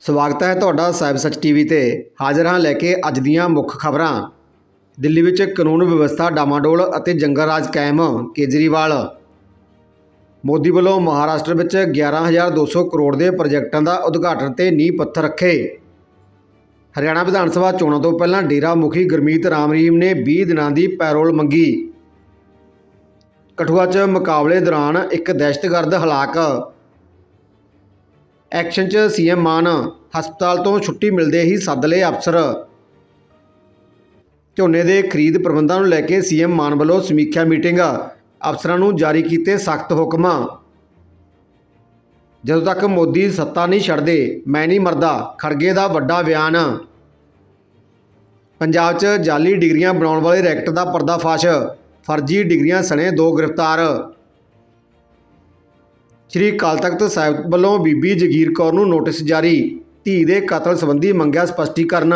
ਸਵਾਗਤ ਹੈ ਤੁਹਾਡਾ ਸਾਹਿਬ ਸੱਚ ਟੀਵੀ ਤੇ। ਹਾਜ਼ਰ ਹਾਂ ਲੈ ਕੇ ਅੱਜ ਦੀਆਂ ਮੁੱਖ ਖਬਰਾਂ। ਦਿੱਲੀ ਵਿੱਚ ਕਾਨੂੰਨ ਵਿਵਸਥਾ ਡਾਮਾਡੋਲ ਅਤੇ ਜੰਗਲ ਰਾਜ ਕਾਇਮ, ਕੇਜਰੀਵਾਲ। ਮੋਦੀ ਵੱਲੋਂ ਮਹਾਰਾਸ਼ਟਰ ਵਿੱਚ 11200 ਕਰੋੜ ਦੇ ਪ੍ਰੋਜੈਕਟਾਂ ਦਾ ਉਦਘਾਟਨ ਤੇ ਨੀਂਹ ਪੱਥਰ ਰੱਖੇ। ਹਰਿਆਣਾ ਵਿਧਾਨ ਸਭਾ ਚੋਣਾਂ ਤੋਂ ਪਹਿਲਾਂ ਡੇਰਾ ਮੁਖੀ ਗੁਰਮੀਤ ਰਾਮ ਰਹੀਮ ਨੇ 20 ਦਿਨਾਂ ਦੀ ਪੈਰੋਲ ਮੰਗੀ। ਕਠੂਆ 'ਚ ਮੁਕਾਬਲੇ ਦੌਰਾਨ ਇੱਕ ਦਹਿਸ਼ਤਗਰਦ ਹਲਾਕ। ਐਕਸ਼ਨ 'ਚ ਸੀਐਮ ਮਾਨ ਹਸਪਤਾਲ ਤੋਂ ਛੁੱਟੀ ਮਿਲਦੇ ਹੀ ਸੱਦ ਲਏ ਅਫਸਰ। ਝੋਨੇ ਦੇ ਖਰੀਦ ਪ੍ਰਬੰਧਾਂ ਨੂੰ ਲੈ ਕੇ ਸੀਐਮ ਮਾਨ ਵੱਲੋਂ ਸਮੀਖਿਆ ਮੀਟਿੰਗ। ਅਫਸਰਾਂ ਨੂੰ ਜਾਰੀ ਕੀਤੇ ਸਖਤ ਹੁਕਮ। ਜਦੋਂ ਤੱਕ ਮੋਦੀ ਸੱਤਾ ਨਹੀਂ ਛੱਡਦੇ, ਮੈਂ ਨਹੀਂ ਮਰਦਾ, ਖੜਗੇ ਦਾ ਵੱਡਾ ਬਿਆਨ। ਪੰਜਾਬ 'ਚ ਜਾਲੀ ਡਿਗਰੀਆਂ ਬਣਾਉਣ ਵਾਲੇ ਰੈਕਟ ਦਾ ਪਰਦਾਫਾਸ਼। ਫਰਜ਼ੀ ਡਿਗਰੀਆਂ ਸਣੇ ਦੋ ਗ੍ਰਿਫਤਾਰ। ਸ਼੍ਰੀ ਅਕਾਲ ਤਖਤ ਸਾਹਿਬ ਵੱਲੋਂ ਬੀਬੀ ਜਗੀਰ ਕੌਰ ਨੂੰ ਨੋਟਿਸ ਜਾਰੀ, ਧੀ ਦੇ ਕਤਲ ਸੰਬੰਧੀ ਮੰਗਿਆ ਸਪਸ਼ਟੀਕਰਨ।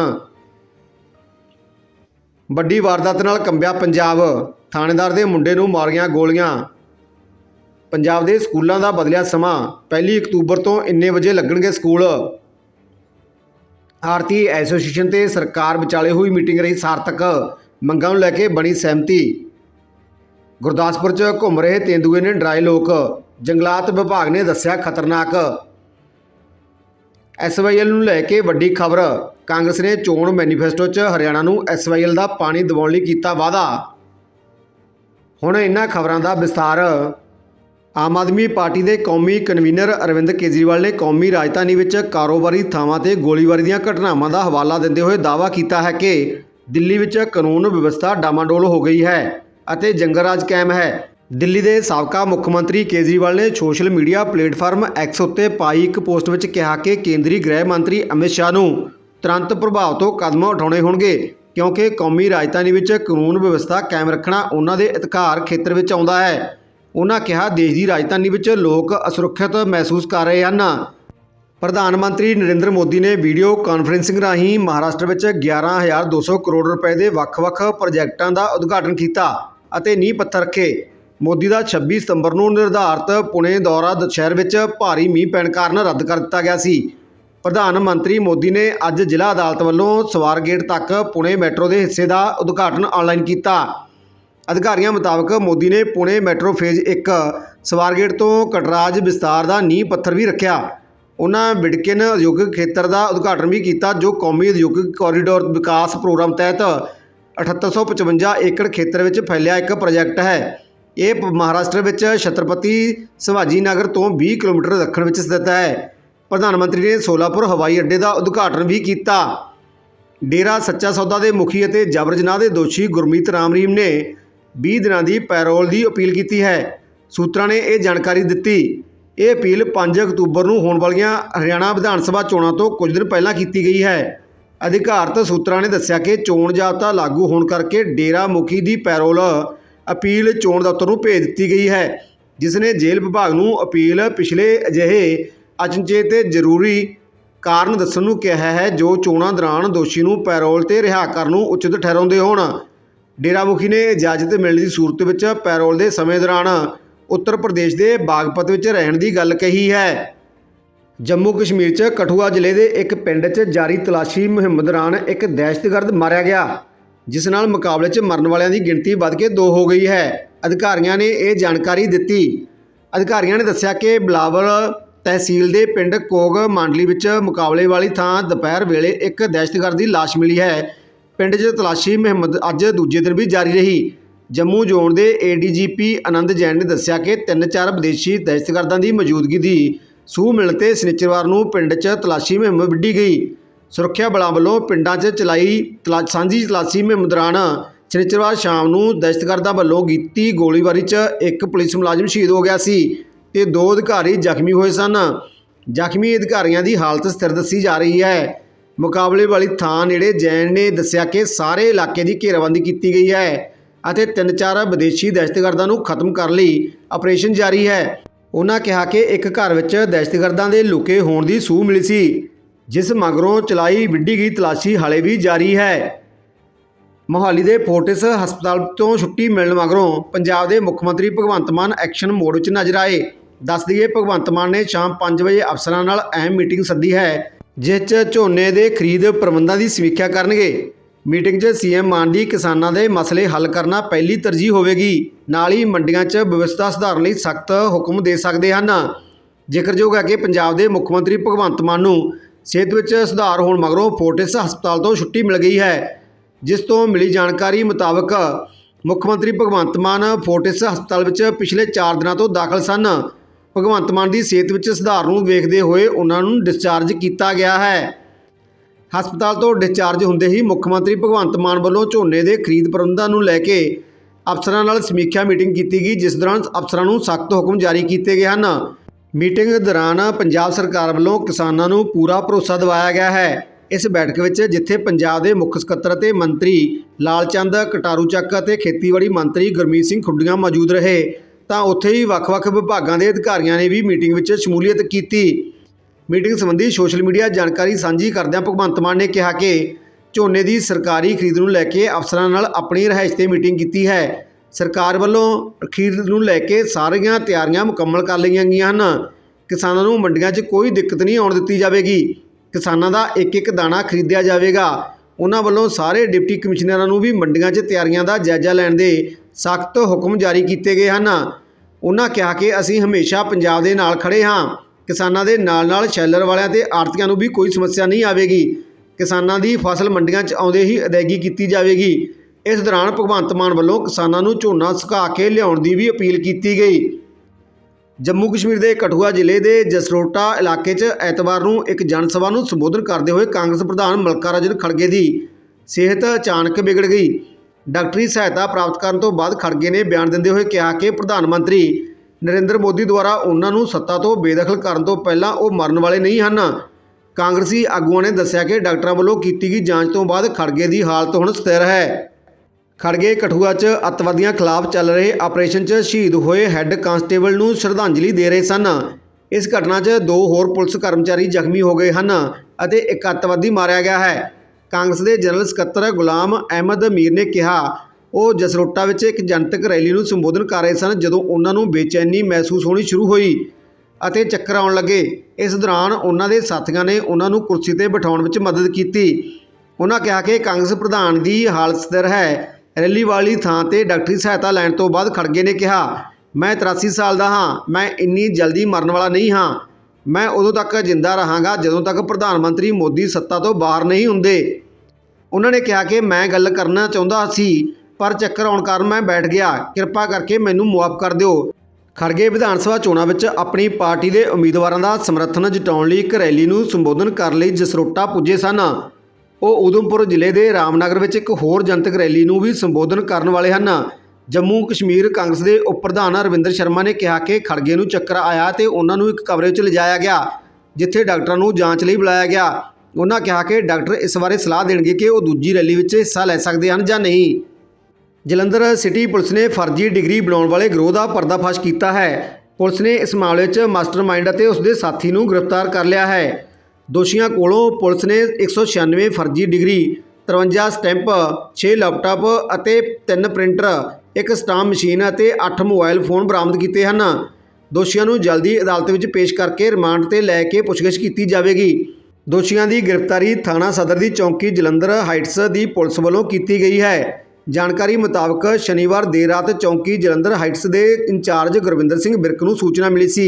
ਵੱਡੀ ਵਾਰਦਾਤ ਨਾਲ ਕੰਬਿਆ ਪੰਜਾਬ, ਥਾਣੇਦਾਰ ਦੇ ਮੁੰਡੇ ਨੂੰ ਮਾਰੀਆਂ ਗੋਲੀਆਂ। ਪੰਜਾਬ ਦੇ ਸਕੂਲਾਂ ਦਾ ਬਦਲਿਆ ਸਮਾਂ, ਪਹਿਲੀ ਅਕਤੂਬਰ ਤੋਂ ਇੰਨੇ ਵਜੇ ਲੱਗਣਗੇ ਸਕੂਲ। ਆਰਤੀ ਐਸੋਸੀਏਸ਼ਨ ਤੇ ਸਰਕਾਰ ਵਿਚਾਲੇ ਹੋਈ ਮੀਟਿੰਗ ਰਹੀ ਸਾਰਥਕ, ਮੰਗਾਂ ਨੂੰ ਲੈ ਕੇ ਬਣੀ ਸਹਿਮਤੀ। ਗੁਰਦਾਸਪੁਰ 'ਚ ਘੁੰਮ ਰਹੇ ਤੇਂਦੂਏ ਨੇ ਡਰਾਏ ਲੋਕ। ਜੰਗਲਾਤ ਵਿਭਾਗ ਨੇ ਦੱਸਿਆ ਖਤਰਨਾਕ। ਐਸਵਾਈਐਲ ਨੂੰ ਲੈ ਕੇ ਵੱਡੀ ਖਬਰ, ਕਾਂਗਰਸ ਨੇ ਚੋਣ ਮੈਨੀਫੈਸਟੋ 'ਚ ਹਰਿਆਣਾ ਨੂੰ ਐਸਵਾਈਐਲ ਦਾ ਪਾਣੀ ਦਿਵਾਉਣ ਲਈ ਕੀਤਾ ਵਾਅਦਾ। ਹੁਣ ਇਹਨਾਂ ਖਬਰਾਂ ਦਾ ਵਿਸਥਾਰ। ਆਮ ਆਦਮੀ ਪਾਰਟੀ ਦੇ ਕੌਮੀ ਕਨਵੀਨਰ ਅਰਵਿੰਦ ਕੇਜਰੀਵਾਲ ਨੇ ਕੌਮੀ ਰਾਜਧਾਨੀ ਵਿੱਚ ਕਾਰੋਬਾਰੀ ਥਾਵਾਂ ਤੇ ਗੋਲੀਬਾਰੀ ਦੀਆਂ ਘਟਨਾਵਾਂ ਦਾ ਹਵਾਲਾ ਦਿੰਦੇ ਹੋਏ ਦਾਅਵਾ ਕੀਤਾ ਹੈ ਕਿ ਦਿੱਲੀ ਵਿੱਚ ਕਾਨੂੰਨ ਵਿਵਸਥਾ ਡਾਮਾਡੋਲ ਹੋ ਗਈ ਹੈ ਅਤੇ ਜੰਗਲ ਰਾਜ ਕਾਇਮ ਹੈ। ਦਿੱਲੀ ਦੇ ਸਾਬਕਾ ਮੁੱਖ ਮੰਤਰੀ ਕੇਜਰੀਵਾਲ ਨੇ ਸੋਸ਼ਲ ਮੀਡੀਆ ਪਲੇਟਫਾਰਮ ਐਕਸ ਉੱਤੇ ਪਾਈ ਇੱਕ ਪੋਸਟ ਵਿੱਚ ਕਿਹਾ ਕਿ ਕੇਂਦਰੀ ਗ੍ਰਹਿ ਮੰਤਰੀ ਅਮਿਤ ਸ਼ਾਹ ਨੂੰ ਤੁਰੰਤ ਪ੍ਰਭਾਵ ਤੋਂ ਕਦਮ ਉਠਾਉਣੇ ਹੋਣਗੇ, ਕਿਉਂਕਿ ਕੌਮੀ ਰਾਜਧਾਨੀ ਵਿੱਚ ਕਾਨੂੰਨ ਵਿਵਸਥਾ ਕਾਇਮ ਰੱਖਣਾ ਉਹਨਾਂ ਦੇ ਅਧਿਕਾਰ ਖੇਤਰ ਵਿੱਚ ਆਉਂਦਾ ਹੈ। ਉਹਨਾਂ ਕਿਹਾ, ਦੇਸ਼ ਦੀ ਰਾਜਧਾਨੀ ਵਿੱਚ ਲੋਕ ਅਸੁਰੱਖਿਅਤ ਮਹਿਸੂਸ ਕਰ ਰਹੇ ਹਨ। ਪ੍ਰਧਾਨ ਮੰਤਰੀ ਨਰਿੰਦਰ ਮੋਦੀ ਨੇ ਵੀਡੀਓ ਕਾਨਫਰੰਸਿੰਗ ਰਾਹੀਂ ਮਹਾਰਾਸ਼ਟਰ ਵਿੱਚ 11200 ਕਰੋੜ ਰੁਪਏ ਦੇ ਵੱਖ-ਵੱਖ ਪ੍ਰੋਜੈਕਟਾਂ ਦਾ ਉਦਘਾਟਨ ਕੀਤਾ ਅਤੇ ਨੀਂਹ ਪੱਥਰ ਰੱਖੇ। ਮੋਦੀ ਦਾ 26 ਸਤੰਬਰ ਨੂੰ ਨਿਰਧਾਰਤ ਪੁਣੇ ਦੌਰਾ ਦ- ਸ਼ਹਿਰ ਵਿੱਚ ਭਾਰੀ ਮੀਂਹ ਪੈਣ ਕਾਰਨ ਰੱਦ ਕਰ ਦਿੱਤਾ ਗਿਆ ਸੀ। ਪ੍ਰਧਾਨ ਮੰਤਰੀ ਮੋਦੀ ਨੇ ਅੱਜ ਜ਼ਿਲ੍ਹਾ ਅਦਾਲਤ ਵੱਲੋਂ ਸਵਾਰਗੇਟ ਤੱਕ ਪੁਣੇ ਮੈਟਰੋ ਦੇ ਹਿੱਸੇ ਦਾ ਉਦਘਾਟਨ ਆਨਲਾਈਨ ਕੀਤਾ। ਅਧਿਕਾਰੀਆਂ ਮੁਤਾਬਕ ਮੋਦੀ ਨੇ ਪੁਣੇ ਮੈਟਰੋ ਫੇਜ਼ 1 ਸਵਾਰਗੇਟ ਤੋਂ ਕਟਰਾਜ ਵਿਸਤਾਰ ਦਾ ਨੀਂਹ ਪੱਥਰ ਵੀ ਰੱਖਿਆ। ਉਹਨਾਂ ਬਿਡਕਿਨ ਉਦਯੋਗਿਕ ਖੇਤਰ ਦਾ ਉਦਘਾਟਨ ਵੀ ਕੀਤਾ, ਜੋ ਕੌਮੀ ਉਦਯੋਗਿਕ ਕੋਰੀਡੋਰ ਵਿਕਾਸ ਪ੍ਰੋਗਰਾਮ ਤਹਿਤ 7855 ਏਕੜ ਖੇਤਰ ਵਿੱਚ ਫੈਲਿਆ ਇੱਕ ਪ੍ਰੋਜੈਕਟ ਹੈ। ਇਹ ਪ- ਮਹਾਰਾਸ਼ਟਰ ਵਿੱਚ ਛਤਰਪਤੀ ਸੰਭਾਜੀ ਨਗਰ ਤੋਂ 20 ਕਿਲੋਮੀਟਰ ਦੱਖਣ ਵਿੱਚ ਸਥਿਤ ਹੈ। ਪ੍ਰਧਾਨ ਮੰਤਰੀ ਨੇ ਸੋਲਾਪੁਰ ਹਵਾਈ ਅੱਡੇ ਦਾ ਉਦਘਾਟਨ ਵੀ ਕੀਤਾ। ਡੇਰਾ ਸੱਚਾ ਸੌਦਾ ਦੇ ਮੁਖੀ ਅਤੇ ਜਬਰ ਜਨਾਹ ਦੇ ਦੋਸ਼ੀ ਗੁਰਮੀਤ ਰਾਮ ਰਹੀਮ ਨੇ 20 ਦਿਨਾਂ ਦੀ ਪੈਰੋਲ ਦੀ ਅਪੀਲ ਕੀਤੀ ਹੈ। ਸੂਤਰਾਂ ਨੇ ਇਹ ਜਾਣਕਾਰੀ ਦਿੱਤੀ। ਇਹ ਅਪੀਲ 5 ਅਕਤੂਬਰ ਨੂੰ ਹੋਣ ਵਾਲੀਆਂ ਹਰਿਆਣਾ ਵਿਧਾਨ ਸਭਾ ਚੋਣਾਂ ਤੋਂ ਕੁਝ ਦਿਨ ਪਹਿਲਾਂ ਕੀਤੀ ਗਈ ਹੈ। ਅਧਿਕਾਰਤ ਸੂਤਰਾਂ ਨੇ ਦੱਸਿਆ ਕਿ ਚੋਣ ਜਾਬਤਾ ਲਾਗੂ ਹੋਣ ਕਰਕੇ ਡੇਰਾ ਮੁਖੀ ਦੀ ਪੈਰੋਲ ਅਪੀਲ ਚੋਣ ਦਫ਼ਤਰ ਨੂੰ ਭੇਜ ਦਿੱਤੀ ਗਈ ਹੈ ਜਿਸ ਨੇ ਜੇਲ੍ਹ ਵਿਭਾਗ ਨੂੰ ਅਪੀਲ ਪਿਛਲੇ ਅਜਿਹੇ ਅਚਨਚੇਤ ਤੇ ਜ਼ਰੂਰੀ ਕਾਰਨ ਦੱਸਣ ਨੂੰ ਕਿਹਾ ਹੈ, ਜੋ ਚੋਣਾਂ ਦੌਰਾਨ ਦੋਸ਼ੀ ਨੂੰ ਪੈਰੋਲ ਤੇ ਰਿਹਾ ਕਰਨ ਨੂੰ ਉਚਿਤ ਠਹਿਰਾਉਂਦੇ ਹੋਣ। ਡੇਰਾ ਮੁਖੀ ਨੇ ਇਜਾਜ਼ਤ ਮਿਲਣ ਦੀ ਸੂਰਤ ਵਿੱਚ ਪੈਰੋਲ ਦੇ ਸਮੇਂ ਦੌਰਾਨ ਉੱਤਰ ਪ੍ਰਦੇਸ਼ ਦੇ ਬਾਗਪਤ ਵਿੱਚ ਰਹਿਣ ਦੀ ਗੱਲ ਕਹੀ ਹੈ। ਜੰਮੂ ਕਸ਼ਮੀਰ 'ਚ ਕਠੂਆ ਜ਼ਿਲ੍ਹੇ ਦੇ ਇੱਕ ਪਿੰਡ 'ਚ ਜਾਰੀ ਤਲਾਸ਼ੀ ਮੁਹਿੰਮ ਦੌਰਾਨ ਇੱਕ ਦਹਿਸ਼ਤਗਰਦ ਮਾਰਿਆ ਗਿਆ। ਜਿਸ ਨਾਲ ਮੁਕਾਬਲੇ 'ਚ ਮਰਨ ਵਾਲਿਆਂ ਦੀ ਗਿਣਤੀ ਵੱਧ ਕੇ 2 ਹੋ ਗਈ ਹੈ। ਅਧਿਕਾਰੀਆਂ ਨੇ ਇਹ ਜਾਣਕਾਰੀ ਦਿੱਤੀ। ਅਧਿਕਾਰੀਆਂ ਨੇ ਦੱਸਿਆ ਕਿ ਬਲਾਵਲ ਤਹਿਸੀਲ ਦੇ ਪਿੰਡ ਕੋਗ ਮੰਡਲੀ ਵਿੱਚ ਮੁਕਾਬਲੇ ਵਾਲੀ ਥਾਂ ਦੁਪਹਿਰ ਵੇਲੇ ਇੱਕ ਦਹਿਸ਼ਤਗਰਦ ਦੀ ਲਾਸ਼ ਮਿਲੀ ਹੈ। ਪਿੰਡ 'ਚ ਤਲਾਸ਼ੀ ਮੁਹਿੰਮ ਅੱਜ ਦੂਜੇ ਦਿਨ ਵੀ ਜਾਰੀ ਰਹੀ। ਜੰਮੂ ਜ਼ੋਨ ਦੇ ਏਡੀਜੀਪੀ ਆਨੰਦ ਜੈਨ ਨੇ ਦੱਸਿਆ ਕਿ ਤਿੰਨ ਚਾਰ ਵਿਦੇਸ਼ੀ ਦਹਿਸ਼ਤਗਰਦਾਂ ਦੀ ਮੌਜੂਦਗੀ ਦੀ ਸੂਹ ਮਿਲਣ ਤੇ ਸ਼ਨੀਚਰਵਾਰ ਨੂੰ ਪਿੰਡ 'ਚ ਤਲਾਸ਼ੀ ਮੁਹਿੰਮ ਵਿੱਢੀ ਗਈ। ਸੁਰੱਖਿਆ ਬਲਾਂ ਵੱਲੋਂ ਪਿੰਡਾਂ 'ਚ ਚਲਾਈ ਤਲਾ- ਸਾਂਝੀ ਤਲਾਸ਼ੀ ਮੁਹਿੰਮ ਦੌਰਾਨ ਸ਼ਨੀਚਰਵਾਰ ਸ਼ਾਮ ਨੂੰ ਦਹਿਸ਼ਤਗਰਦਾਂ ਵੱਲੋਂ ਕੀਤੀ ਗੋਲੀਬਾਰੀ 'ਚ ਇੱਕ ਪੁਲਿਸ ਮੁਲਾਜ਼ਮ ਸ਼ਹੀਦ ਹੋ ਗਿਆ ਸੀ ਤੇ ਦੋ ਅਧਿਕਾਰੀ ਜ਼ਖਮੀ ਹੋਏ ਸਨ। ਜ਼ਖਮੀ ਅਧਿਕਾਰੀਆਂ ਦੀ ਹਾਲਤ ਸਥਿਰ ਦੱਸੀ ਜਾ ਰਹੀ ਹੈ। ਮੁਕਾਬਲੇ ਵਾਲੀ ਥਾਂ ਨੇੜੇ ਜੈਨ ਨੇ ਦੱਸਿਆ ਕਿ ਸਾਰੇ ਇਲਾਕੇ ਦੀ ਘੇਰਾਬੰਦੀ ਕੀਤੀ ਗਈ ਹੈ ਅਤੇ ਤਿੰਨ ਚਾਰ ਵਿਦੇਸ਼ੀ ਦਹਿਸ਼ਤਗਰਦਾਂ ਨੂੰ ਖਤਮ ਕਰਨ ਲਈ ਆਪਰੇਸ਼ਨ ਜਾਰੀ ਹੈ। ਉਹਨਾਂ ਕਿਹਾ ਕਿ ਇੱਕ ਘਰ ਵਿੱਚ ਦਹਿਸ਼ਤਗਰਦਾਂ ਦੇ ਲੁਕੇ ਹੋਣ ਦੀ ਸੂਹ ਮਿਲੀ ਸੀ। ਜਿਸ ਮਗਰੋਂ ਚਲਾਈ ਵਿੱਢੀ ਗਈ ਤਲਾਸ਼ੀ ਹਾਲੇ ਵੀ ਜਾਰੀ ਹੈ। ਮੋਹਾਲੀ ਦੇ ਫੋਰਟਿਸ ਹਸਪਤਾਲ ਤੋਂ ਛੁੱਟੀ ਮਿਲਣ ਮਗਰੋਂ ਪੰਜਾਬ ਦੇ ਮੁੱਖ ਮੰਤਰੀ ਭਗਵੰਤ ਮਾਨ ਐਕਸ਼ਨ ਮੋਡ ਵਿੱਚ ਨਜ਼ਰ ਆਏ। ਦੱਸ ਦਈਏ, ਭਗਵੰਤ ਮਾਨ ਨੇ ਸ਼ਾਮ 5 ਵਜੇ ਅਫਸਰਾਂ ਨਾਲ ਅਹਿਮ ਮੀਟਿੰਗ ਸੱਦੀ ਹੈ, ਜਿਸ 'ਚ ਝੋਨੇ ਦੇ ਖਰੀਦ ਪ੍ਰਬੰਧਾਂ ਦੀ ਸਮੀਖਿਆ ਕਰਨਗੇ। ਮੀਟਿੰਗ 'ਚ ਸੀਐਮ ਮਾਨ ਦੀ ਕਿਸਾਨਾਂ ਦੇ ਮਸਲੇ ਹੱਲ ਕਰਨਾ ਪਹਿਲੀ ਤਰਜੀਹ ਹੋਵੇਗੀ। ਨਾਲ ਹੀ ਮੰਡੀਆਂ 'ਚ ਵਿਵਸਥਾ ਸੁਧਾਰਨ ਲਈ ਸਖਤ ਹੁਕਮ ਦੇ ਸਕਦੇ ਹਨ। ਜ਼ਿਕਰਯੋਗ ਹੈ ਕਿ ਪੰਜਾਬ ਦੇ ਮੁੱਖ ਮੰਤਰੀ ਭਗਵੰਤ ਮਾਨ ਨੂੰ ਸਿਹਤ ਵਿੱਚ ਸੁਧਾਰ ਹੋਣ ਮਗਰੋਂ ਫੋਰਟਿਸ ਹਸਪਤਾਲ ਤੋਂ ਛੁੱਟੀ ਮਿਲ ਗਈ ਹੈ, ਜਿਸ ਤੋਂ ਮਿਲੀ ਜਾਣਕਾਰੀ ਮੁਤਾਬਕ ਮੁੱਖ ਮੰਤਰੀ ਭਗਵੰਤ ਮਾਨ ਫੋਰਟਿਸ ਹਸਪਤਾਲ ਵਿੱਚ ਪਿਛਲੇ 4 ਦਿਨਾਂ ਤੋਂ ਦਾਖਲ ਸਨ। ਭਗਵੰਤ ਮਾਨ ਦੀ ਸਿਹਤ ਵਿੱਚ ਸੁਧਾਰ ਨੂੰ ਵੇਖਦੇ ਹੋਏ ਉਹਨਾਂ ਨੂੰ ਡਿਸਚਾਰਜ ਕੀਤਾ ਗਿਆ ਹੈ। ਹਸਪਤਾਲ ਤੋਂ ਡਿਸਚਾਰਜ ਹੁੰਦੇ ਹੀ ਮੁੱਖ ਮੰਤਰੀ ਭਗਵੰਤ ਮਾਨ ਵੱਲੋਂ ਝੋਨੇ ਦੇ ਖਰੀਦ ਪ੍ਰਬੰਧਾਂ ਨੂੰ ਲੈ ਕੇ ਅਫਸਰਾਂ ਨਾਲ ਸਮੀਖਿਆ ਮੀਟਿੰਗ ਕੀਤੀ ਗਈ, ਜਿਸ ਦੌਰਾਨ ਅਫਸਰਾਂ ਨੂੰ ਸਖਤ ਹੁਕਮ ਜਾਰੀ ਕੀਤੇ ਗਏ ਹਨ। ਮੀਟਿੰਗ ਦੌਰਾਨ ਪੰਜਾਬ ਸਰਕਾਰ ਵੱਲੋਂ ਕਿਸਾਨਾਂ ਨੂੰ ਪੂਰਾ ਭਰੋਸਾ ਦਿਵਾਇਆ ਗਿਆ ਹੈ। ਇਸ ਬੈਠਕ ਵਿੱਚ ਜਿੱਥੇ ਪੰਜਾਬ ਦੇ ਮੁੱਖ ਸਕੱਤਰ ਅਤੇ ਮੰਤਰੀ ਲਾਲਚੰਦ ਕਟਾਰੂ ਚੱਕ ਅਤੇ ਖੇਤੀਬਾੜੀ ਮੰਤਰੀ ਗੁਰਮੀਤ ਸਿੰਘ ਖੁੱਡੀਆਂ ਮੌਜੂਦ ਰਹੇ, ਤਾਂ ਉੱਥੇ ਹੀ ਵੱਖ-ਵੱਖ ਵਿਭਾਗਾਂ ਦੇ ਅਧਿਕਾਰੀਆਂ ਨੇ ਵੀ ਮੀਟਿੰਗ ਵਿੱਚ ਸ਼ਮੂਲੀਅਤ ਕੀਤੀ। ਮੀਟਿੰਗ ਸੰਬੰਧੀ ਸੋਸ਼ਲ ਮੀਡੀਆ ਜਾਣਕਾਰੀ ਸਾਂਝੀ ਕਰਦਿਆਂ ਭਗਵੰਤ ਮਾਨ ਨੇ ਕਿਹਾ ਕਿ ਝੋਨੇ ਦੀ ਸਰਕਾਰੀ ਖਰੀਦ ਨੂੰ ਲੈ ਕੇ ਅਫਸਰਾਂ ਨਾਲ ਆਪਣੀ ਰਿਹਾਇਸ਼ ਤੇ ਮੀਟਿੰਗ ਕੀਤੀ ਹੈ। ਸਰਕਾਰ ਵੱਲੋਂ ਖਰੀਦ ਨੂੰ ਲੈ ਕੇ ਸਾਰੀਆਂ ਤਿਆਰੀਆਂ ਮੁਕੰਮਲ ਕਰ ਲਈਆਂ ਗਈਆਂ ਹਨ। ਕਿਸਾਨਾਂ ਨੂੰ ਮੰਡੀਆਂ 'ਚ ਕੋਈ ਦਿੱਕਤ ਨਹੀਂ ਆਉਣ ਦਿੱਤੀ ਜਾਵੇਗੀ। ਕਿਸਾਨਾਂ ਦਾ ਇੱਕ ਇੱਕ ਦਾਣਾ ਖਰੀਦਿਆ ਜਾਵੇਗਾ। ਉਹਨਾਂ ਵੱਲੋਂ ਸਾਰੇ ਡਿਪਟੀ ਕਮਿਸ਼ਨਰਾਂ ਨੂੰ ਵੀ ਮੰਡੀਆਂ 'ਚ ਤਿਆਰੀਆਂ ਦਾ ਜਾਇਜ਼ਾ ਲੈਣ ਦੇ ਸਖਤ ਹੁਕਮ ਜਾਰੀ ਕੀਤੇ ਗਏ ਹਨ। ਉਹਨਾਂ ਕਿਹਾ ਕਿ ਅਸੀਂ ਹਮੇਸ਼ਾ ਪੰਜਾਬ ਦੇ ਨਾਲ ਖੜੇ ਹਾਂ। ਕਿਸਾਨਾਂ ਦੇ ਨਾਲ ਨਾਲ ਸ਼ੈਲਰ ਵਾਲਿਆਂ ਤੇ ਆੜਤੀਆਂ ਨੂੰ ਵੀ ਕੋਈ ਸਮੱਸਿਆ ਨਹੀਂ ਆਵੇਗੀ। ਕਿਸਾਨਾਂ ਦੀ ਫਸਲ ਮੰਡੀਆਂ 'ਚ ਆਉਂਦੇ ਹੀ ਅਦਾਇਗੀ ਕੀਤੀ ਜਾਵੇਗੀ। ਇਸ ਦੌਰਾਨ ਭਗਵੰਤ ਮਾਨ ਵੱਲੋਂ ਕਿਸਾਨਾਂ ਨੂੰ ਝੋਨਾ ਸੁਕਾ ਕੇ ਲਿਆਉਣ ਦੀ ਵੀ ਅਪੀਲ ਕੀਤੀ ਗਈ। ਜੰਮੂ ਕਸ਼ਮੀਰ ਦੇ ਕਠੂਆ ਜ਼ਿਲ੍ਹੇ ਦੇ ਜਸਰੋਟਾ ਇਲਾਕੇ 'ਚ ਐਤਵਾਰ ਨੂੰ ਇੱਕ ਜਨ ਸਭਾ ਨੂੰ ਸੰਬੋਧਨ ਕਰਦੇ ਹੋਏ ਕਾਂਗਰਸ ਪ੍ਰਧਾਨ ਮਲਕਾ ਰਾਜਨ ਖੜਗੇ ਦੀ ਸਿਹਤ ਅਚਾਨਕ ਵਿਗੜ ਗਈ। ਡਾਕਟਰੀ ਸਹਾਇਤਾ ਪ੍ਰਾਪਤ ਕਰਨ ਤੋਂ ਬਾਅਦ ਖੜਗੇ ਨੇ ਬਿਆਨ ਦਿੰਦੇ ਹੋਏ ਕਿਹਾ ਕਿ ਪ੍ਰਧਾਨ ਮੰਤਰੀ ਨਰਿੰਦਰ ਮੋਦੀ ਦੁਆਰਾ ਉਹਨਾਂ ਨੂੰ ਸੱਤਾ ਤੋਂ ਬੇਦਖਲ ਕਰਨ ਤੋਂ ਪਹਿਲਾਂ ਉਹ ਮਰਨ ਵਾਲੇ ਨਹੀਂ ਹਨ। ਕਾਂਗਰਸੀ ਆਗੂਆਂ ਨੇ ਦੱਸਿਆ ਕਿ ਡਾਕਟਰਾਂ ਵੱਲੋਂ ਕੀਤੀ ਗਈ ਜਾਂਚ ਤੋਂ ਬਾਅਦ ਖੜਗੇ ਦੀ ਹਾਲਤ ਹੁਣ ਸਥਿਰ ਹੈ। ਖੜਗੇ ਕਠੂਆ 'ਚ ਅੱਤਵਾਦੀਆਂ ਖਿਲਾਫ ਚੱਲ ਰਹੇ ਆਪਰੇਸ਼ਨ 'ਚ ਸ਼ਹੀਦ ਹੋਏ ਹੈੱਡ ਕਾਂਸਟੇਬਲ ਨੂੰ ਸ਼ਰਧਾਂਜਲੀ ਦੇ ਰਹੇ ਸਨ। ਇਸ ਘਟਨਾ 'ਚ ਦੋ ਹੋਰ ਪੁਲਿਸ ਕਰਮਚਾਰੀ ਜ਼ਖਮੀ ਹੋ ਗਏ ਹਨ ਅਤੇ ਇੱਕ ਅੱਤਵਾਦੀ ਮਾਰਿਆ ਗਿਆ ਹੈ। ਕਾਂਗਰਸ ਦੇ ਜਨਰਲ ਸਕੱਤਰ ਗੁਲਾਮ ਅਹਿਮਦ ਮੀਰ ਨੇ ਕਿਹਾ, ਉਹ ਜਸਰੋਟਾ ਵਿੱਚ ਇੱਕ ਜਨਤਕ ਰੈਲੀ ਨੂੰ ਸੰਬੋਧਨ ਕਰ ਰਹੇ ਸਨ ਜਦੋਂ ਉਹਨਾਂ ਨੂੰ ਬੇਚੈਨੀ ਮਹਿਸੂਸ ਹੋਣੀ ਸ਼ੁਰੂ ਹੋਈ ਅਤੇ ਚੱਕਰ ਆਉਣ ਲੱਗੇ। ਇਸ ਦੌਰਾਨ ਉਹਨਾਂ ਦੇ ਸਾਥੀਆਂ ਨੇ ਉਹਨਾਂ ਨੂੰ ਕੁਰਸੀ ਤੇ ਬਿਠਾਉਣ ਵਿੱਚ ਮਦਦ ਕੀਤੀ। ਉਹਨਾਂ ਕਿਹਾ ਕਿ ਕਾਂਗਰਸ ਪ੍ਰਧਾਨ ਦੀ ਹਾਲਤ ਸਥਿਰ ਹੈ। ਰੈਲੀ ਵਾਲੀ ਥਾਂ ਤੇ ਡਾਕਟਰੀ ਸਹਾਇਤਾ ਲੈਣ ਤੋਂ ਬਾਅਦ ਖੜਗੇ ਨੇ ਕਿਹਾ, ਮੈਂ 83 ਸਾਲ ਦਾ ਹਾਂ, ਮੈਂ ਇੰਨੀ ਜਲਦੀ ਮਰਨ ਵਾਲਾ ਨਹੀਂ ਹਾਂ। ਮੈਂ ਉਦੋਂ ਤੱਕ ਜਿੰਦਾ ਰਹਾਂਗਾ ਜਦੋਂ ਤੱਕ ਪ੍ਰਧਾਨ ਮੰਤਰੀ ਮੋਦੀ ਸੱਤਾ ਤੋਂ ਬਾਹਰ ਨਹੀਂ ਹੁੰਦੇ। ਉਹਨਾਂ ਨੇ ਕਿਹਾ ਕਿ ਮੈਂ ਗੱਲ ਕਰਨਾ ਚਾਹੁੰਦਾ ਸੀ, ਪਰ ਚੱਕਰ ਆਉਣ ਕਾਰਨ ਮੈਂ ਬੈਠ ਗਿਆ। ਕਿਰਪਾ ਕਰਕੇ ਮੈਨੂੰ ਮੁਆਫ ਕਰ ਦਿਓ। ਖੜਗੇ ਵਿਧਾਨ ਸਭਾ ਚੋਣਾਂ ਵਿੱਚ ਆਪਣੀ ਪਾਰਟੀ ਦੇ ਉਮੀਦਵਾਰਾਂ ਦਾ ਸਮਰਥਨ ਜਟਾਉਣ ਲਈ ਇੱਕ ਰੈਲੀ ਨੂੰ ਸੰਬੋਧਨ ਕਰਨ ਲਈ ਜਸਰੋਟਾ ਪੁੱਜੇ ਸਨ। ਉਹ ਉਧਮਪੁਰ ਜ਼ਿਲ੍ਹੇ ਦੇ ਰਾਮਨਗਰ ਵਿੱਚ ਇੱਕ ਹੋਰ ਜਨਤਕ ਰੈਲੀ ਨੂੰ ਵੀ ਸੰਬੋਧਨ ਕਰਨ ਵਾਲੇ ਹਨ। ਜੰਮੂ ਕਸ਼ਮੀਰ ਕਾਂਗਰਸ ਦੇ ਉਪ ਪ੍ਰਧਾਨ ਰਵਿੰਦਰ ਸ਼ਰਮਾ ਨੇ ਕਿਹਾ ਕਿ ਖੜਗੇ ਨੂੰ ਚੱਕਰ ਆਇਆ ਤੇ ਉਹਨਾਂ ਨੂੰ ਇੱਕ ਕਮਰੇ ਵਿੱਚ ਲਿਜਾਇਆ ਗਿਆ, ਜਿੱਥੇ ਡਾਕਟਰਾਂ ਨੂੰ ਜਾਂਚ ਲਈ ਬੁਲਾਇਆ ਗਿਆ। ਉਹਨਾਂ ਕਿਹਾ ਕਿ ਡਾਕਟਰ ਇਸ ਬਾਰੇ ਸਲਾਹ ਦੇਣਗੇ ਕਿ ਉਹ ਦੂਜੀ ਰੈਲੀ ਵਿੱਚ ਹਿੱਸਾ ਲੈ ਸਕਦੇ ਹਨ ਜਾਂ ਨਹੀਂ। ਜਲੰਧਰ ਸਿਟੀ ਪੁਲਿਸ ਨੇ ਫਰਜ਼ੀ ਡਿਗਰੀ ਬਣਾਉਣ ਵਾਲੇ ਗਰੋਹ ਦਾ ਪਰਦਾਫਾਸ਼ ਕੀਤਾ ਹੈ। ਪੁਲਿਸ ਨੇ ਇਸ ਮਾਮਲੇ 'ਚ ਮਾਸਟਰਮਾਈਂਡ ਅਤੇ ਉਸ ਦੇ ਸਾਥੀ ਨੂੰ ਗ੍ਰਿਫਤਾਰ ਕਰ ਲਿਆ ਹੈ। ਦੋਸ਼ੀਆਂ ਕੋਲੋਂ ਪੁਲਿਸ ਨੇ 196 ਫਰਜ਼ੀ ਡਿਗਰੀ 53 ਸਟੈਂਪ 6 ਲੈਪਟਾਪ ਅਤੇ 3 ਪ੍ਰਿੰਟਰ, ਇੱਕ ਸਟਾਮ ਮਸ਼ੀਨ ਅਤੇ 8 ਮੋਬਾਈਲ ਫੋਨ ਬਰਾਮਦ ਕੀਤੇ ਹਨ। ਦੋਸ਼ੀਆਂ ਨੂੰ ਜਲਦੀ ਅਦਾਲਤ ਵਿੱਚ ਪੇਸ਼ ਕਰਕੇ ਰਿਮਾਂਡ ਤੇ ਲੈ ਕੇ ਪੁੱਛਗਿੱਛ ਕੀਤੀ ਜਾਵੇਗੀ। ਦੋਸ਼ੀਆਂ ਦੀ ਗ੍ਰਿਫਤਾਰੀ ਥਾਣਾ ਸਦਰ ਦੀ ਚੌਂਕੀ ਜਲੰਧਰ ਹਾਈਟਸ ਦੀ ਪੁਲਿਸ ਵੱਲੋਂ ਕੀਤੀ ਗਈ ਹੈ। ਜਾਣਕਾਰੀ ਮੁਤਾਬਕ ਸ਼ਨੀਵਾਰ ਦੇਰ ਰਾਤ ਚੌਂਕੀ ਜਲੰਧਰ ਹਾਈਟਸ ਦੇ ਇੰਚਾਰਜ ਗੁਰਵਿੰਦਰ ਸਿੰਘ ਬਿਰਕ ਨੂੰ ਸੂਚਨਾ ਮਿਲੀ ਸੀ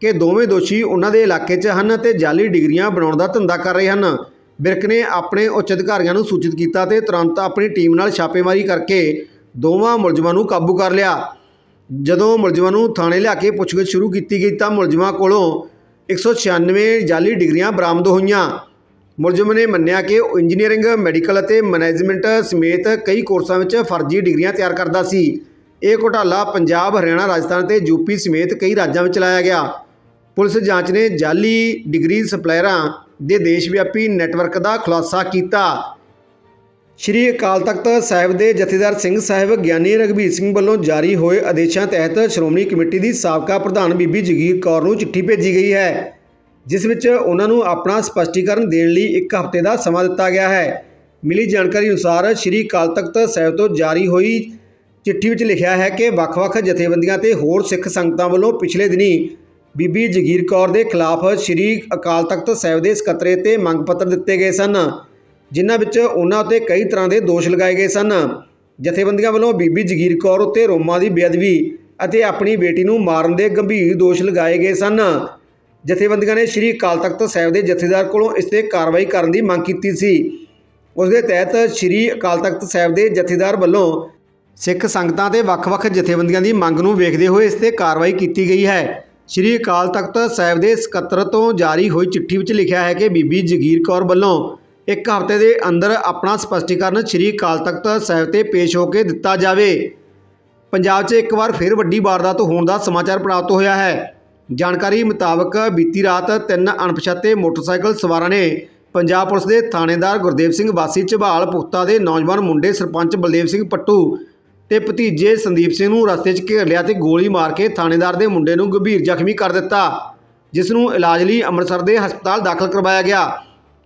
ਕਿ ਦੋਵੇਂ ਦੋਸ਼ੀ ਉਹਨਾਂ ਦੇ ਇਲਾਕੇ 'ਚ ਹਨ ਅਤੇ ਜਾਲੀ ਡਿਗਰੀਆਂ ਬਣਾਉਣ ਦਾ ਧੰਦਾ ਕਰ ਰਹੇ ਹਨ। ਬਿਰਕ ਨੇ ਆਪਣੇ ਉੱਚ ਅਧਿਕਾਰੀਆਂ ਨੂੰ ਸੂਚਿਤ ਕੀਤਾ ਤੇ ਤੁਰੰਤ ਆਪਣੀ ਟੀਮ ਨਾਲ ਛਾਪੇਮਾਰੀ ਕਰਕੇ ਦੋਵਾਂ ਮੁਲਜ਼ਮਾਂ ਨੂੰ ਕਾਬੂ ਕਰ ਲਿਆ। ਜਦੋਂ ਮੁਲਜ਼ਮਾਂ ਨੂੰ ਥਾਣੇ ਲਿਆ ਕੇ ਪੁੱਛਗਿੱਛ ਸ਼ੁਰੂ ਕੀਤੀ ਗਈ ਤਾਂ ਮੁਲਜ਼ਮਾਂ ਕੋਲੋਂ 196 ਜਾਲੀ ਡਿਗਰੀਆਂ ਬਰਾਮਦ ਹੋਈਆਂ। ਮੁਲਜ਼ਮ ਨੇ ਮੰਨਿਆ ਕਿ ਉਹ ਇੰਜੀਨੀਅਰਿੰਗ, ਮੈਡੀਕਲ ਅਤੇ ਮੈਨੇਜਮੈਂਟ ਸਮੇਤ ਕਈ ਕੋਰਸਾਂ ਵਿੱਚ ਫਰਜ਼ੀ ਡਿਗਰੀਆਂ ਤਿਆਰ ਕਰਦਾ ਸੀ। ਇਹ ਘੁਟਾਲਾ ਪੰਜਾਬ, ਹਰਿਆਣਾ, ਰਾਜਸਥਾਨ ਤੇ ਯੂਪੀ ਸਮੇਤ ਕਈ ਰਾਜਾਂ ਵਿੱਚ ਲਾਇਆ ਗਿਆ। ਪੁਲਿਸ ਜਾਂਚ ਨੇ ਜਾਲੀ ਡਿਗਰੀ ਸਪਲਾਇਰਾਂ ਦੇ ਦੇਸ਼ ਵਿਆਪੀ ਨੈਟਵਰਕ ਦਾ ਖੁਲਾਸਾ ਕੀਤਾ। ਸ਼੍ਰੀ ਅਕਾਲ ਤਖਤ ਸਾਹਿਬ ਦੇ ਜਥੇਦਾਰ ਸਿੰਘ ਸਾਹਿਬ ਗਿਆਨੀ ਰਘਬੀਰ ਸਿੰਘ ਵੱਲੋਂ ਜਾਰੀ ਹੋਏ ਆਦੇਸ਼ਾਂ ਤਹਿਤ ਸ਼੍ਰੋਮਣੀ ਕਮੇਟੀ ਦੀ ਸਾਬਕਾ ਪ੍ਰਧਾਨ ਬੀਬੀ ਜਗੀਰ ਕੌਰ ਨੂੰ ਚਿੱਠੀ ਭੇਜੀ ਗਈ ਹੈ, ਜਿਸ ਵਿੱਚ ਉਹਨਾਂ ਨੂੰ ਆਪਣਾ ਸਪਸ਼ਟੀਕਰਨ ਦੇਣ ਲਈ ਇੱਕ ਹਫ਼ਤੇ ਦਾ ਸਮਾਂ ਦਿੱਤਾ ਗਿਆ ਹੈ। ਮਿਲੀ ਜਾਣਕਾਰੀ ਅਨੁਸਾਰ ਸ਼੍ਰੀ ਅਕਾਲ ਤਖਤ ਸਾਹਿਬ ਤੋਂ ਜਾਰੀ ਹੋਈ ਚਿੱਠੀ ਵਿੱਚ ਲਿਖਿਆ ਹੈ ਕਿ ਵੱਖ-ਵੱਖ ਜਥੇਬੰਦੀਆਂ ਤੇ ਹੋਰ ਸਿੱਖ ਸੰਗਤਾਂ ਵੱਲੋਂ ਪਿਛਲੇ ਦਿਨੀ ਬੀਬੀ ਜਗੀਰ ਕੌਰ ਦੇ ਖਿਲਾਫ ਸ੍ਰੀ ਅਕਾਲ ਤਖਤ ਸਾਹਿਬ ਦੇ ਸਕੱਤਰੇ ਤੇ ਮੰਗ ਪੱਤਰ ਦਿੱਤੇ ਗਏ ਸਨ, ਜਿਨ੍ਹਾਂ ਵਿੱਚ ਉਹਨਾਂ ਉੱਤੇ ਕਈ ਤਰ੍ਹਾਂ ਦੇ ਦੋਸ਼ ਲਗਾਏ ਗਏ ਸਨ। ਜਥੇਬੰਦੀਆਂ ਵੱਲੋਂ ਬੀਬੀ ਜਗੀਰ ਕੌਰ ਉੱਤੇ ਰੋਮਾਂ ਦੀ ਬੇਅਦਬੀ ਅਤੇ ਆਪਣੀ ਬੇਟੀ ਨੂੰ ਮਾਰਨ ਦੇ ਗੰਭੀਰ ਦੋਸ਼ ਲਗਾਏ ਗਏ ਸਨ। ਜਥੇਬੰਦੀਆਂ ਨੇ ਸ੍ਰੀ ਅਕਾਲ ਤਖਤ ਸਾਹਿਬ ਦੇ ਜਥੇਦਾਰ ਕੋਲੋਂ ਇਸ ਤੇ ਕਾਰਵਾਈ ਕਰਨ ਦੀ ਮੰਗ ਕੀਤੀ ਸੀ। ਉਸ ਦੇ ਤਹਿਤ ਸ੍ਰੀ ਅਕਾਲ ਤਖਤ ਸਾਹਿਬ ਦੇ ਜਥੇਦਾਰ ਵੱਲੋਂ ਸਿੱਖ ਸੰਗਤਾਂ ਤੇ ਵੱਖ-ਵੱਖ ਜਥੇਬੰਦੀਆਂ ਦੀ ਮੰਗ ਨੂੰ ਵੇਖਦੇ ਹੋਏ ਇਸ ਤੇ ਕਾਰਵਾਈ ਕੀਤੀ ਗਈ ਹੈ। ਸ੍ਰੀ ਅਕਾਲ ਤਖਤ ਸਾਹਿਬ ਦੇ ਸਕੱਤਰ ਤੋਂ ਜਾਰੀ ਹੋਈ ਚਿੱਠੀ ਵਿੱਚ ਲਿਖਿਆ ਹੈ ਕਿ ਬੀਬੀ ਜਗੀਰ ਕੌਰ ਵੱਲੋਂ ਇੱਕ ਹਫ਼ਤੇ ਦੇ ਅੰਦਰ ਆਪਣਾ ਸਪਸ਼ਟੀਕਰਨ ਸ੍ਰੀ ਅਕਾਲ ਤਖਤ ਸਾਹਿਬ ਤੇ ਪੇਸ਼ ਹੋ ਕੇ ਦਿੱਤਾ ਜਾਵੇ। ਪੰਜਾਬ 'ਚ ਇੱਕ ਵਾਰ ਫਿਰ ਵੱਡੀ ਵਾਰਦਾਤ ਹੋਣ ਦਾ ਸਮਾਚਾਰ ਪ੍ਰਾਪਤ ਹੋਇਆ ਹੈ। ਜਾਣਕਾਰੀ ਮੁਤਾਬਕ ਬੀਤੀ ਰਾਤ ਤਿੰਨ ਅਣਪਛਾਤੇ ਮੋਟਰਸਾਈਕਲ ਸਵਾਰਾਂ ਨੇ ਪੰਜਾਬ ਪੁਲਿਸ ਦੇ ਥਾਣੇਦਾਰ ਗੁਰਦੇਵ ਸਿੰਘ ਵਾਸੀ ਝਬਾਲ ਪੁਖਤਾ ਦੇ ਨੌਜਵਾਨ ਮੁੰਡੇ ਸਰਪੰਚ ਬਲਦੇਵ ਸਿੰਘ ਪੱਟੂ ਤੇ ਭਤੀਜੇ ਸੰਦੀਪ ਸਿੰਘ ਨੂੰ ਰਸਤੇ 'ਚ ਘੇਰ ਲਿਆ ਤੇ ਗੋਲੀ ਮਾਰ ਕੇ ਥਾਣੇਦਾਰ ਦੇ ਮੁੰਡੇ ਨੂੰ ਗੰਭੀਰ ਜ਼ਖਮੀ ਕਰ ਦਿੱਤਾ, ਜਿਸ ਨੂੰ ਇਲਾਜ ਲਈ ਅੰਮ੍ਰਿਤਸਰ ਦੇ ਹਸਪਤਾਲ ਦਾਖਲ ਕਰਵਾਇਆ ਗਿਆ।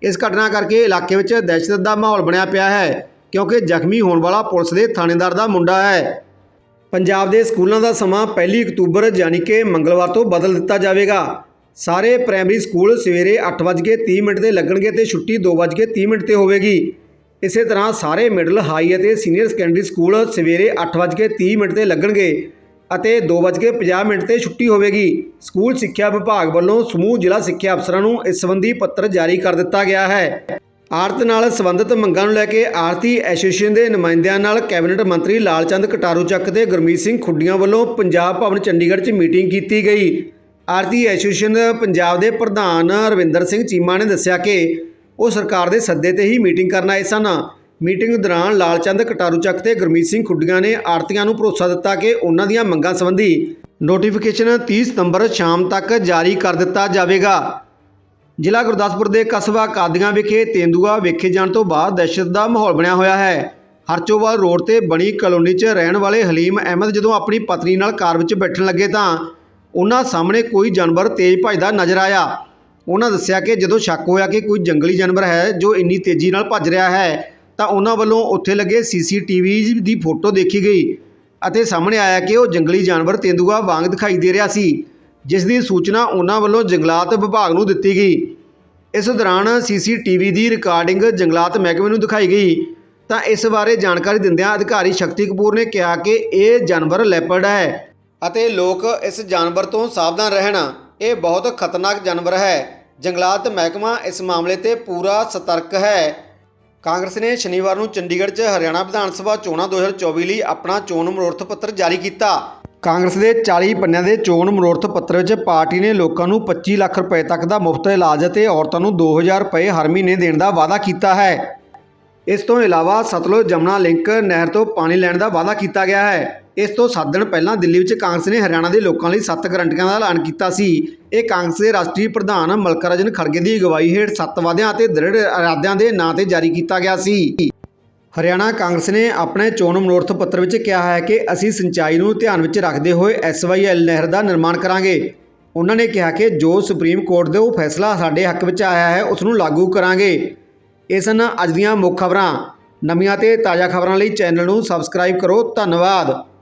ਇਸ ਘਟਨਾ ਕਰਕੇ ਇਲਾਕੇ ਵਿੱਚ ਦਹਿਸ਼ਤ ਦਾ ਮਾਹੌਲ ਬਣਿਆ ਪਿਆ ਹੈ, ਕਿਉਂਕਿ ਜ਼ਖਮੀ ਹੋਣ ਵਾਲਾ ਪੁਲਿਸ ਦੇ ਥਾਣੇਦਾਰ ਦਾ ਮੁੰਡਾ ਹੈ। ਪੰਜਾਬ ਦੇ ਸਕੂਲਾਂ ਦਾ ਸਮਾਂ 1 ਅਕਤੂਬਰ, ਯਾਨੀ ਕਿ ਮੰਗਲਵਾਰ ਤੋਂ ਬਦਲ ਦਿੱਤਾ ਜਾਵੇਗਾ। ਸਾਰੇ ਪ੍ਰਾਇਮਰੀ ਸਕੂਲ ਸਵੇਰੇ 8:30 ਮਿੰਟ ਤੇ ਲੱਗਣਗੇ ਤੇ ਛੁੱਟੀ 2:30 ਮਿੰਟ ਤੇ ਹੋਵੇਗੀ। ਇਸੇ ਤਰ੍ਹਾਂ ਸਾਰੇ ਮਿਡਲ, ਹਾਈ ਅਤੇ ਸੀਨੀਅਰ ਸੈਕੰਡਰੀ ਸਕੂਲ ਸਵੇਰੇ 8:30 ਮਿੰਟ ਤੇ ਲੱਗਣਗੇ ਅਤੇ 2:50 ਮਿੰਟ ਤੇ ਛੁੱਟੀ ਹੋਵੇਗੀ। ਸਕੂਲ ਸਿੱਖਿਆ ਵਿਭਾਗ ਵੱਲੋਂ ਸਮੂਹ ਜ਼ਿਲ੍ਹਾ ਸਿੱਖਿਆ ਅਫਸਰਾਂ ਨੂੰ ਇਸ ਸੰਬੰਧੀ ਪੱਤਰ ਜਾਰੀ ਕਰ ਦਿੱਤਾ ਗਿਆ ਹੈ। ਆੜਤ ਨਾਲ ਸੰਬੰਧਿਤ ਮੰਗਾਂ ਨੂੰ ਲੈ ਕੇ ਆਰਤੀ ਐਸੋਸੀਏਸ਼ਨ ਦੇ ਨੁਮਾਇੰਦਿਆਂ ਨਾਲ ਕੈਬਨਿਟ ਮੰਤਰੀ ਲਾਲਚੰਦ ਕਟਾਰੂ ਚੱਕ ਤੇ ਗੁਰਮੀਤ ਸਿੰਘ ਖੁੱਡੀਆਂ ਵੱਲੋਂ ਪੰਜਾਬ ਭਵਨ ਚੰਡੀਗੜ੍ਹ 'ਚ ਮੀਟਿੰਗ ਕੀਤੀ ਗਈ। ਆਰਤੀ ਐਸੋਸੀਏਸ਼ਨ ਪੰਜਾਬ ਦੇ ਪ੍ਰਧਾਨ ਰਵਿੰਦਰ ਸਿੰਘ ਚੀਮਾ ਨੇ ਦੱਸਿਆ ਕਿ ਉਹ ਸਰਕਾਰ ਦੇ ਸੱਦੇ ਤੇ ਹੀ ਮੀਟਿੰਗ ਕਰਨ ਆਏ ਸਨ। ਮੀਟਿੰਗ ਦੌਰਾਨ ਲਾਲਚੰਦ ਕਟਾਰੂ ਚੱਕ ਤੇ ਗੁਰਮੀਤ ਸਿੰਘ ਖੁੱਡੀਆਂ ਨੇ ਆੜਤੀਆਂ ਨੂੰ ਭਰੋਸਾ ਦਿੱਤਾ ਕਿ ਉਹਨਾਂ ਦੀਆਂ ਮੰਗਾਂ ਸੰਬੰਧੀ ਨੋਟੀਫਿਕੇਸ਼ਨ 30 ਸਤੰਬਰ ਸ਼ਾਮ ਤੱਕ ਜਾਰੀ ਕਰ ਦਿੱਤਾ ਜਾਵੇਗਾ। ਜ਼ਿਲ੍ਹਾ ਗੁਰਦਾਸਪੁਰ ਦੇ ਕਸਬਾ ਕਾਦੀਆਂ ਵਿਖੇ ਤੇਂਦੂਆ ਵੇਖੇ ਜਾਣ ਤੋਂ ਬਾਅਦ ਦਹਿਸ਼ਤ ਦਾ ਮਾਹੌਲ ਬਣਿਆ ਹੋਇਆ ਹੈ। ਹਰਚੋਵਾਲ ਰੋਡ ਤੇ ਬਣੀ ਕਲੋਨੀ 'ਚ ਰਹਿਣ ਵਾਲੇ ਹਲੀਮ ਅਹਿਮਦ ਜਦੋਂ ਆਪਣੀ ਪਤਨੀ ਨਾਲ ਕਾਰ ਵਿੱਚ ਬੈਠਣ ਲੱਗੇ ਤਾਂ ਉਹਨਾਂ ਸਾਹਮਣੇ ਕੋਈ ਜਾਨਵਰ ਤੇਜ਼ ਭੱਜਦਾ ਨਜ਼ਰ ਆਇਆ। ਉਹਨਾਂ ਦੱਸਿਆ ਕਿ ਜਦੋਂ ਸ਼ੱਕ ਹੋਇਆ ਕਿ ਕੋਈ ਜੰਗਲੀ ਜਾਨਵਰ ਹੈ ਜੋ ਇੰਨੀ ਤੇਜ਼ੀ ਨਾਲ ਭੱਜ ਰਿਹਾ ਹੈ, ਤਾਂ ਉਹਨਾਂ ਵੱਲੋਂ ਉੱਥੇ ਲੱਗੇ ਸੀਸੀਟੀਵੀ ਦੀ ਫੋਟੋ ਦੇਖੀ ਗਈ ਅਤੇ ਸਾਹਮਣੇ ਆਇਆ ਕਿ ਉਹ ਜੰਗਲੀ ਜਾਨਵਰ ਤੇਂਦੂਆ ਵਾਂਗ ਦਿਖਾਈ ਦੇ ਰਿਹਾ ਸੀ, ਜਿਸ ਦੀ ਸੂਚਨਾ ਉਹਨਾਂ ਵੱਲੋਂ ਜੰਗਲਾਤ ਵਿਭਾਗ ਨੂੰ ਦਿੱਤੀ ਗਈ। ਇਸ ਦੌਰਾਨ ਸੀਸੀਟੀਵੀ ਦੀ ਰਿਕਾਰਡਿੰਗ ਜੰਗਲਾਤ ਮਹਿਕਮੇ ਨੂੰ ਦਿਖਾਈ ਗਈ। ਤਾਂ ਇਸ ਬਾਰੇ ਜਾਣਕਾਰੀ ਦਿੰਦਿਆਂ ਅਧਿਕਾਰੀ ਸ਼ਕਤੀ ਕਪੂਰ ਨੇ ਕਿਹਾ ਕਿ ਇਹ ਜਾਨਵਰ ਲੈਪਰਡ ਹੈ ਅਤੇ ਲੋਕ ਇਸ ਜਾਨਵਰ ਤੋਂ ਸਾਵਧਾਨ ਰਹਿਣ। ਇਹ ਬਹੁਤ ਖਤਰਨਾਕ ਜਾਨਵਰ ਹੈ। ਜੰਗਲਾਤ ਮਹਿਕਮਾ ਇਸ ਮਾਮਲੇ ਤੇ ਪੂਰਾ ਸਤਰਕ ਹੈ। ਕਾਂਗਰਸ ਨੇ ਸ਼ਨੀਵਾਰ ਨੂੰ ਚੰਡੀਗੜ੍ਹ 'ਚ ਹਰਿਆਣਾ ਵਿਧਾਨ ਸਭਾ ਚੋਣਾਂ 2024 ਲਈ ਆਪਣਾ ਚੋਣ ਮਨੋਰਥ ਪੱਤਰ ਜਾਰੀ ਕੀਤਾ। ਕਾਂਗਰਸ ਦੇ 40 ਪੰਨਿਆਂ ਦੇ ਚੋਣ ਮਨੋਰਥ ਪੱਤਰ ਵਿੱਚ ਪਾਰਟੀ ਨੇ ਲੋਕਾਂ ਨੂੰ 25 ਲੱਖ ਰੁਪਏ ਤੱਕ ਦਾ ਮੁਫਤ ਇਲਾਜ ਅਤੇ ਔਰਤਾਂ ਨੂੰ 2000 ਰੁਪਏ ਹਰ ਮਹੀਨੇ ਦੇਣ ਦਾ ਵਾਅਦਾ ਕੀਤਾ ਹੈ। ਇਸ ਤੋਂ ਇਲਾਵਾ ਸਤਲੁਜ, ਜਮਨਾ, ਲਿੰਕ ਨਹਿਰ ਤੋਂ ਪਾਣੀ ਲੈਣ ਦਾ ਵਾਅਦਾ ਕੀਤਾ ਗਿਆ ਹੈ। ਇਸ ਤੋਂ 7 ਦਿਨ ਪਹਿਲਾਂ ਦਿੱਲੀ ਵਿੱਚ ਕਾਂਗਰਸ ਨੇ ਹਰਿਆਣਾ ਦੇ ਲੋਕਾਂ ਲਈ 7 ਗਰੰਟੀਆਂ ਦਾ ਐਲਾਨ ਕੀਤਾ ਸੀ। ਇਹ ਕਾਂਗਰਸ ਦੇ ਰਾਸ਼ਟਰੀ ਪ੍ਰਧਾਨ ਮਲਕਰਜਨ ਖੜਗੇ ਦੀ ਅਗਵਾਈ ਹੇਠ ਸੱਤ ਵਾਅਦਿਆਂ ਅਤੇ ਦ੍ਰਿੜ ਇਰਾਦਿਆਂ ਦੇ ਨਾਂ ਤੇ ਜਾਰੀ ਕੀਤਾ ਗਿਆ ਸੀ। ਹਰਿਆਣਾ ਕਾਂਗਰਸ ਨੇ ਆਪਣੇ ਚੋਣ ਮਨੋਰਥ ਪੱਤਰ ਵਿੱਚ ਕਿਹਾ ਹੈ ਕਿ ਅਸੀਂ ਸਿੰਚਾਈ ਨੂੰ ਧਿਆਨ ਵਿੱਚ ਰੱਖਦੇ ਹੋਏ ਐਸਵਾਈਐਲ ਨਹਿਰ ਦਾ ਨਿਰਮਾਣ ਕਰਾਂਗੇ। ਉਹਨਾਂ ਨੇ ਕਿਹਾ ਕਿ ਜੋ ਸੁਪਰੀਮ ਕੋਰਟ ਦੇ ਉਹ ਫੈਸਲਾ ਸਾਡੇ ਹੱਕ ਵਿੱਚ ਆਇਆ ਹੈ, ਉਸ ਨੂੰ ਲਾਗੂ ਕਰਾਂਗੇ। ਇਹ ਸਨ ਅੱਜ ਦੀਆਂ ਮੁੱਖ ਖਬਰਾਂ। ਨਵੀਆਂ ਤੇ ਤਾਜ਼ਾ ਖਬਰਾਂ ਲਈ ਚੈਨਲ ਨੂੰ ਸਬਸਕ੍ਰਾਈਬ ਕਰੋ। ਧੰਨਵਾਦ।